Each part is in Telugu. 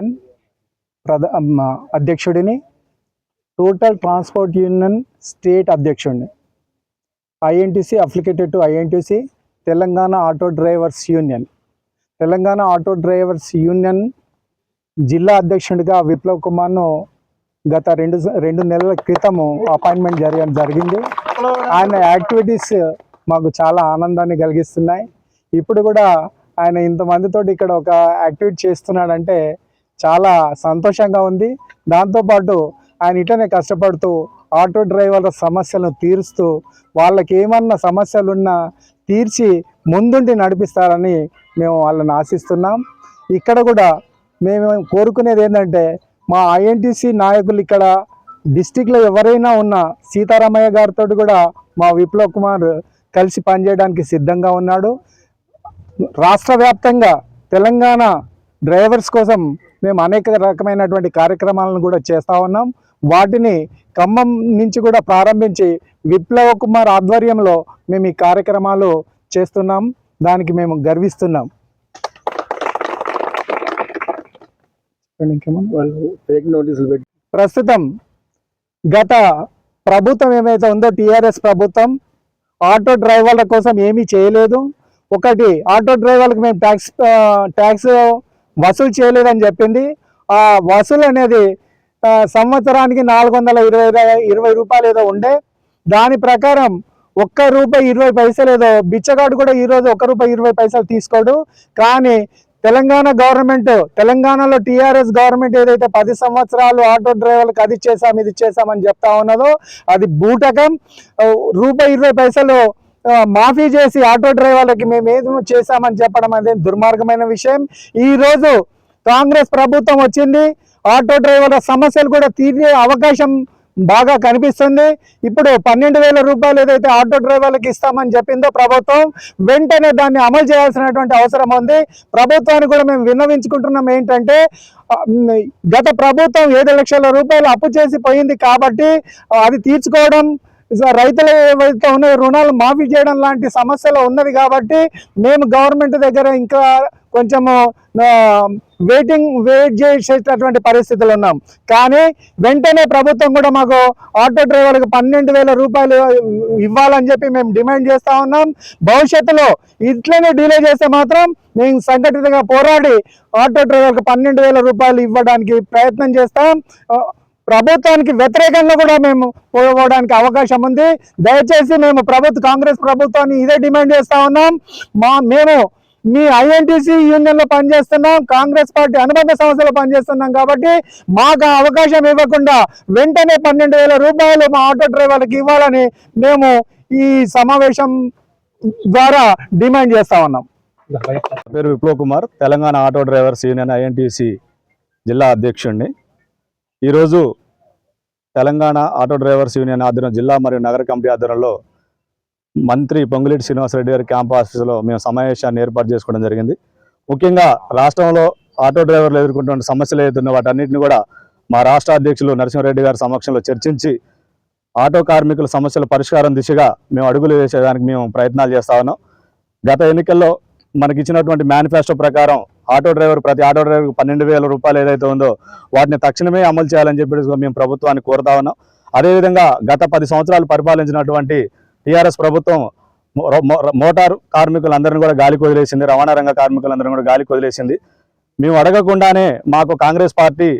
యూనియన్ ప్రధ అధ్యక్షుడిని టోటల్ ట్రాన్స్పోర్ట్ యూనియన్ స్టేట్ అధ్యక్షుడిని. INTUC affiliated to INTUC Telangana auto drivers union. Telangana auto drivers union జిల్లా అధ్యక్షుడిగా విప్లవ్ కుమార్ను గత రెండు రెండు నెలల క్రితము అపాయింట్మెంట్ జరగడం జరిగింది. ఆయన యాక్టివిటీస్ మాకు చాలా ఆనందాన్ని కలిగిస్తున్నాయి. ఇప్పుడు కూడా ఆయన ఇంతమందితోటి ఇక్కడ ఒక యాక్టివిటీ చేస్తున్నాడంటే చాలా సంతోషంగా ఉంది. దాంతోపాటు ఆయన ఇట్లనే కష్టపడుతూ ఆటో డ్రైవర్ల సమస్యలను తీరుస్తూ వాళ్ళకి ఏమన్నా సమస్యలున్నా తీర్చి ముందుండి నడిపిస్తారని మేము వాళ్ళని ఆశిస్తున్నాం. ఇక్కడ కూడా మేము కోరుకునేది ఏంటంటే మా ఐఎన్టీసీ నాయకులు ఇక్కడ డిస్టిక్లో ఎవరైనా ఉన్నా సీతారామయ్య గారితో కూడా మా విప్లవ్ కుమార్ కలిసి పనిచేయడానికి సిద్ధంగా ఉన్నాడు. రాష్ట్ర వ్యాప్తంగా తెలంగాణ డ్రైవర్స్ కోసం మేము అనేక రకమైనటువంటి కార్యక్రమాలను కూడా చేస్తూ ఉన్నాం. వాటిని ఖమ్మం నుంచి కూడా ప్రారంభించి విప్లవ కుమార్ ఆధ్వర్యంలో మేము ఈ కార్యక్రమాలు చేస్తున్నాం. దానికి మేము గర్విస్తున్నాం. ప్రస్తుతం గత ప్రభుత్వం ఏమైతే ఉందో టీఆర్ఎస్ ప్రభుత్వం ఆటో డ్రైవర్ల కోసం ఏమీ చేయలేదు. ఒకటి ఆటో డ్రైవర్లకు మేము ట్యాక్స్ ట్యాక్స్ వసూలు చేయలేదని చెప్పింది. ఆ వసూలు అనేది సంవత్సరానికి నాలుగు వందల ఇరవై ఇరవై రూపాయలు ఏదో ఉండే. దాని ప్రకారం ఒక్క రూపాయి ఇరవై పైసలు ఏదో బిచ్చగాడు కూడా ఈరోజు ఒక్క రూపాయి ఇరవై పైసలు తీసుకోడు. కానీ తెలంగాణ గవర్నమెంట్ తెలంగాణలో టీఆర్ఎస్ గవర్నమెంట్ ఏదైతే పది సంవత్సరాలు ఆటో డ్రైవర్లకు అది చేసాం ఇది చేసామని చెప్తా ఉన్నదో అది బూటకం. రూపాయి ఇరవై పైసలు మాఫీ చేసి ఆటో డ్రైవర్లకి మేము ఏదో చేశామని చెప్పడం అనేది దుర్మార్గమైన విషయం. ఈరోజు కాంగ్రెస్ ప్రభుత్వం వచ్చింది. ఆటో డ్రైవర్ల సమస్యలు కూడా తీరే అవకాశం బాగా కనిపిస్తుంది. ఇప్పుడు పన్నెండు వేల రూపాయలు ఏదైతే ఆటో డ్రైవర్లకు ఇస్తామని చెప్పిందో ప్రభుత్వం వెంటనే దాన్ని అమలు చేయాల్సినటువంటి అవసరం ఉంది. ప్రభుత్వాన్ని కూడా మేము విన్నవించుకుంటున్నాం ఏంటంటే గత ప్రభుత్వం ఏడు లక్షల రూపాయలు అప్పు చేసి పోయింది కాబట్టి అది తీర్చుకోవడం రైతులు ఏవైతే ఉన్నాయో రుణాలు మాఫీ చేయడం లాంటి సమస్యలు ఉన్నది కాబట్టి మేము గవర్నమెంట్ దగ్గర ఇంకా కొంచెము వెయిటింగ్ వెయిట్ చేసేటటువంటి పరిస్థితులు ఉన్నాం. కానీ వెంటనే ప్రభుత్వం కూడా మాకు ఆటో డ్రైవర్లకు పన్నెండు వేల రూపాయలు ఇవ్వాలని చెప్పి మేము డిమాండ్ చేస్తూ ఉన్నాం. భవిష్యత్తులో ఇట్లనే డిలే చేస్తే మాత్రం మేము సంఘటితంగా పోరాడి ఆటో డ్రైవర్కి పన్నెండు వేల రూపాయలు ఇవ్వడానికి ప్రయత్నం చేస్తాం. ప్రభుత్వానికి వ్యతిరేకంగా కూడా మేము పోవడానికి అవకాశం ఉంది. దయచేసి మేము ప్రభుత్వ కాంగ్రెస్ ప్రభుత్వాన్ని ఇదే డిమాండ్ చేస్తా ఉన్నాం. మా మేము మీ ఐఎన్టీసీ యూనియన్లో పనిచేస్తున్నాం. కాంగ్రెస్ పార్టీ అనుబంధ సంస్థలో పనిచేస్తున్నాం కాబట్టి మాకు అవకాశం ఇవ్వకుండా వెంటనే పన్నెండు వేల రూపాయలు మా ఆటో డ్రైవర్లకు ఇవ్వాలని మేము ఈ సమావేశం ద్వారా డిమాండ్ చేస్తా ఉన్నాం. పేరు Viplav Kumar. Telangana auto drivers union INTUC జిల్లా అధ్యక్షుడిని. ఈరోజు తెలంగాణ ఆటో డ్రైవర్స్ యూనియన్ ఆధ్వర్యం జిల్లా మరియు నగర కమిటీ ఆధ్వర్యంలో మంత్రి పొంగులేటి శ్రీనివాసరెడ్డి గారి క్యాంప్ ఆఫీసులో మేము సమావేశాన్ని ఏర్పాటు చేసుకోవడం జరిగింది. ముఖ్యంగా రాష్ట్రంలో ఆటో డ్రైవర్లు ఎదుర్కొంటున్న సమస్యలు ఏదైతున్నాయో వాటన్నిటిని కూడా మా రాష్ట్ర అధ్యక్షులు నరసింహారెడ్డి గారి సమక్షంలో చర్చించి ఆటో కార్మికుల సమస్యల పరిష్కారం దిశగా మేము అడుగులు వేసేదానికి మేము ప్రయత్నాలు చేస్తా ఉన్నాం. గత ఎన్నికల్లో మనకి ఇచ్చినటువంటి మేనిఫెస్టో ప్రకారం ఆటో డ్రైవర్ ప్రతి ఆటో డ్రైవర్కి పన్నెండు వేల రూపాయలు ఏదైతే ఉందో వాటిని తక్షణమే అమలు చేయాలని చెప్పి మేము ప్రభుత్వాన్ని కోరుతా ఉన్నాం. అదేవిధంగా గత పది సంవత్సరాలు పరిపాలించినటువంటి టీఆర్ఎస్ ప్రభుత్వం మోటార్ కార్మికులందరినీ కూడా గాలికి వదిలేసింది రవాణా రంగ కార్మికులందరినీ కూడా గాలికి వదిలేసింది. మేము అడగకుండానే మాకు కాంగ్రెస్ పార్టీ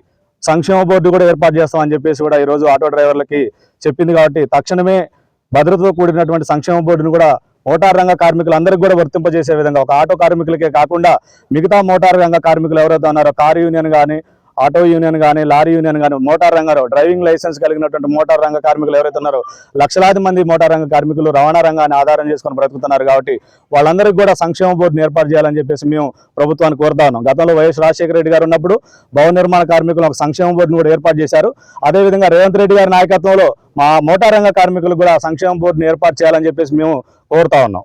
సంక్షేమ బోర్డు కూడా ఏర్పాటు చేస్తామని చెప్పేసి కూడా ఈరోజు ఆటో డ్రైవర్లకి చెప్పింది కాబట్టి తక్షణమే భద్రతతో కూడినటువంటి సంక్షేమ బోర్డును కూడా మోటార్ రంగ కార్మికులందరికీ కూడా వర్తింపజేసే విధంగా ఒక ఆటో కార్మికులకే కాకుండా మిగతా మోటార్ రంగ కార్మికులు ఎవరైతే ఉన్నారో కార్ యూనియన్ కానీ ఆటో యూనియన్ కానీ లారీ యూనియన్ కానీ మోటార్ రంగంలో డ్రైవింగ్ లైసెన్స్ కలిగినటువంటి మోటార్ రంగ కార్మికులు ఎవరైతే ఉన్నారో లక్షలాది మంది మోటార్ రంగ కార్మికులు రవాణా రంగాన్ని ఆధారం చేసుకొని బ్రతుకుతున్నారు కాబట్టి వాళ్ళందరికీ కూడా సంక్షేమ బోర్డుని ఏర్పాటు చేయాలని చెప్పేసి మేము ప్రభుత్వాన్ని కోరుతా ఉన్నాం. గతంలో వైఎస్ రాజశేఖర రెడ్డి గారు ఉన్నప్పుడు భవన నిర్మాణ కార్మికులు ఒక సంక్షేమ బోర్డును కూడా ఏర్పాటు చేశారు. అదేవిధంగా రేవంత్ రెడ్డి గారి నాయకత్వంలో మా మోటార్ రంగ కార్మికులు కూడా సంక్షేమ బోర్డుని ఏర్పాటు చేయాలని చెప్పేసి మేము కోరుతా ఉన్నాం.